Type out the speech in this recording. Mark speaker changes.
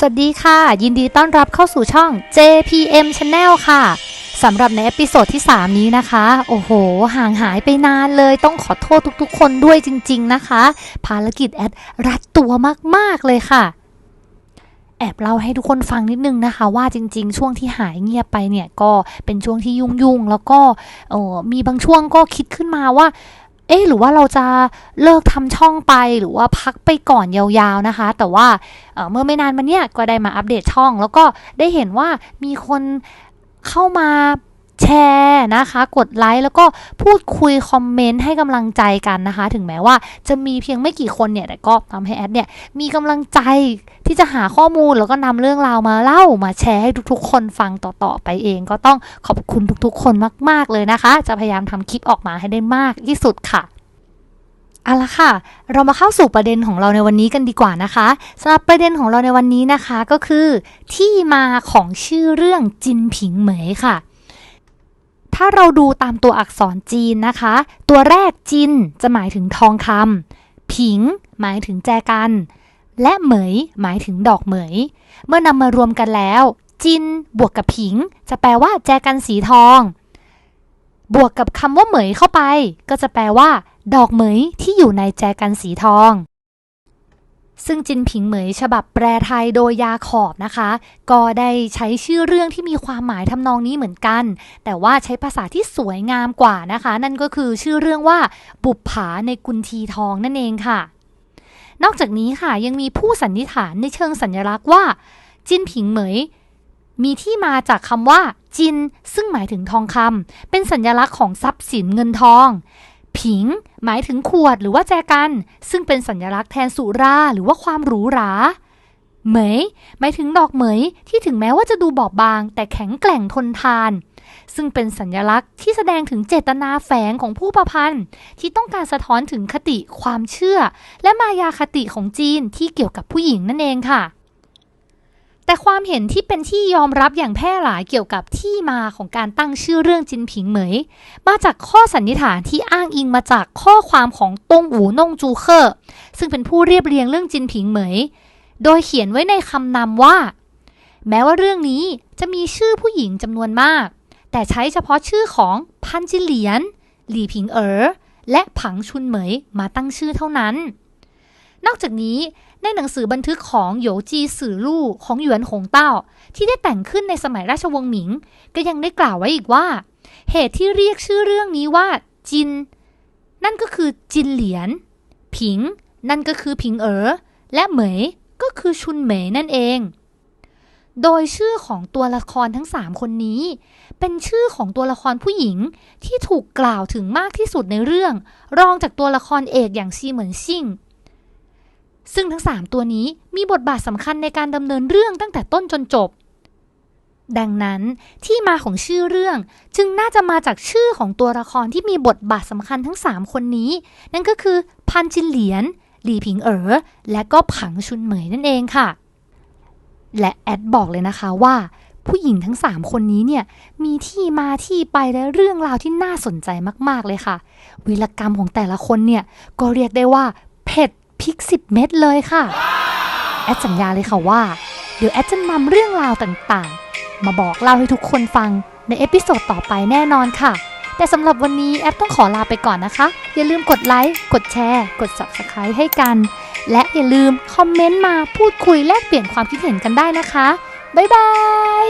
Speaker 1: สวัสดีค่ะ ยินดีต้อนรับเข้าสู่ช่อง JPM Channel ค่ะสำหรับในเอพิโซดที่ 3 นี้นะคะ โอ้โห ห่างหายไปนานเลยต้องขอโทษทุกๆ คนด้วยจริง ๆนะคะ ภารกิจแอดรัดตัวมากๆเลยค่ะ แอบเล่าให้ทุกคนฟังนิดนึงนะคะ ว่าจริง ๆ ช่วงที่หายเงียบไปเนี่ยก็เป็นช่วงที่ยุ่งๆแล้วก็ออมีบางช่วงก็คิดขึ้นมาว่า เอ๊หรือว่าเราจะเลิกทำช่องไปหรือว่าพักไปก่อนยาวๆนะคะ แต่ว่าเเมื่อไม่นานมาเนี้ยก็ได้มาอัปเดตช่อง แล้วก็ได้เห็นว่ามีคนเข้ามา แชร์นะคะ กดไลค์แล้วก็พูดคุยคอมเมนต์ให้กำลังใจกันนะคะ ถึงแม้ว่าจะมีเพียงไม่กี่คนเนี่ย แต่ก็ทำให้แอดเนี่ย มีกำลังใจที่จะหาข้อมูลแล้วก็นำเรื่องราวมาเล่ามาแชร์ให้ทุกๆ คนฟังต่อๆไปเอง ก็ต้องขอบคุณทุกๆ คนมาก ๆเลยนะคะ จะพยายามทำคลิปออกมาให้ได้มากที่สุดค่ะเอาละค่ะ เรามาเข้าสู่ประเด็นของเราในวันนี้กันดีกว่านะคะสำหรับประเด็นของเราในวันนี้นะคะก็คือ ที่มาของชื่อเรื่องจินผิงเหมยค่ะ ถ้าเราดูตามตัวอักษรจีนนะคะ ตัวแรกจินจะหมายถึงทองคำผิง หมายถึงแจกัน และเหมย หมายถึงดอกเหมย เมื่อนำมารวมกันแล้ว จินบวกกับผิง จะแปลว่าแจกันสีทอง บวกกับคำว่าเหมยเข้าไป ก็จะแปลว่า ดอกเหมยที่อยู่ในแจกันสีทอง ซึ่งจินผิงเหมยฉบับแปลไทยโดยยาขอบนะคะ ก็ได้ใช้ชื่อเรื่องที่มีความหมายทำนองนี้เหมือนกัน แต่ว่าใช้ภาษาที่สวยงามกว่านะคะ นั่นก็คือชื่อเรื่องว่าบุปผาในกุนทีทองนั่นเองค่ะ นอกจากนี้ค่ะยังมีผู้สันนิษฐานในเชิงสัญลักษณ์ว่า จินผิงเหมยมีที่มาจากคำว่า จิน ซึ่งหมายถึงทองคำเป็นสัญลักษณ์ของทรัพย์สินเงินทอง ผิง หมายถึงขวดหรือว่าแจกัน ซึ่งเป็นสัญลักษณ์แทนสุราหรือว่าความหรูหราเหมยหมายถึงดอกเหมยที่ถึงแม้ว่าจะดูบอบบาง แต่แข็งแกร่งทนทาน ซึ่งเป็นสัญลักษณ์ที่แสดงถึงเจตนาแฝงของผู้ประพันธ์ ที่ต้องการสะท้อนถึงคติความเชื่อ และมายาคติของจีนที่เกี่ยวกับผู้หญิงนั่นเองค่ะ แต่ความเห็นที่เป็นที่ยอมรับอย่างแพร่หลายเกี่ยวกับที่มาของการตั้งชื่อเรื่องจินผิงเหมย มาจากข้อสันนิษฐานที่อ้างอิงมาจากข้อความของตงอูนงจูเคอร์ซึ่งเป็นผู้เรียบเรียงเรื่องจินผิงเหมย โดยเขียนไว้ในคำนำว่า แม้ว่าเรื่องนี้จะมีชื่อผู้หญิงจำนวนมาก แต่ใช้เฉพาะชื่อของพันจิเหลียน หลี่ผิงเอ๋อและผังชุนเหมยมาตั้งชื่อเท่านั้น นอกจากนี้ในหนังสือบันทึกของโหยจีสื่อลู่ของหยวนหงเต้า ที่ได้แต่งขึ้นในสมัยราชวงศ์หมิง ก็ยังได้กล่าวไว้อีกว่า เหตุที่เรียกชื่อเรื่องนี้ว่าจิน นั่นก็คือจินเหลียน ผิง นั่นก็คือผิงเอ๋อและเหมยก็คือชุนเหมยนั่นเอง โดยชื่อของตัวละครทั้ง 3 คนนี้ เป็นชื่อของตัวละครผู้หญิงที่ถูกกล่าวถึงมากที่สุดในเรื่อง รองจากตัวละครเอกอย่างซีเหมินซิ่ง ซึ่งทั้ง 3 ตัวนี้มีบทบาทสำคัญในการดำเนินเรื่องตั้งแต่ต้นจนจบ ดังนั้นที่มาของชื่อเรื่องจึงน่าจะมาจากชื่อของตัวละครที่มีบทบาทสำคัญทั้ง 3 คนนี้ นั่นก็คือพันจินเหลียน หลีผิงเอ๋อและก็ผังชุนเหมยนั่นเองค่ะ และแอดบอกเลยนะคะว่าผู้หญิงทั้ง 3 คนนี้เนี่ยมีที่มาที่ไปและเรื่องราวที่น่าสนใจมาก ๆ เลยค่ะวีรกรรมของแต่ละคนเนี่ยก็เรียกได้ว่า พริกสิบเม็ดเลยค่ะ แอดสัญญาเลยค่ะว่า เดี๋ยวแอดจะนำเรื่องราวต่างๆ มาบอกเล่าให้ทุกคนฟังในเอพิโซดต่อไปแน่นอนค่ะ แต่สำหรับวันนี้แอดต้องขอลาไปก่อนนะคะ อย่าลืมกดไลค์ กดแชร์ กด subscribe ให้กัน และอย่าลืมคอมเมนต์มาพูดคุยแลกเปลี่ยนความคิดเห็นกันได้นะคะ บ๊ายบาย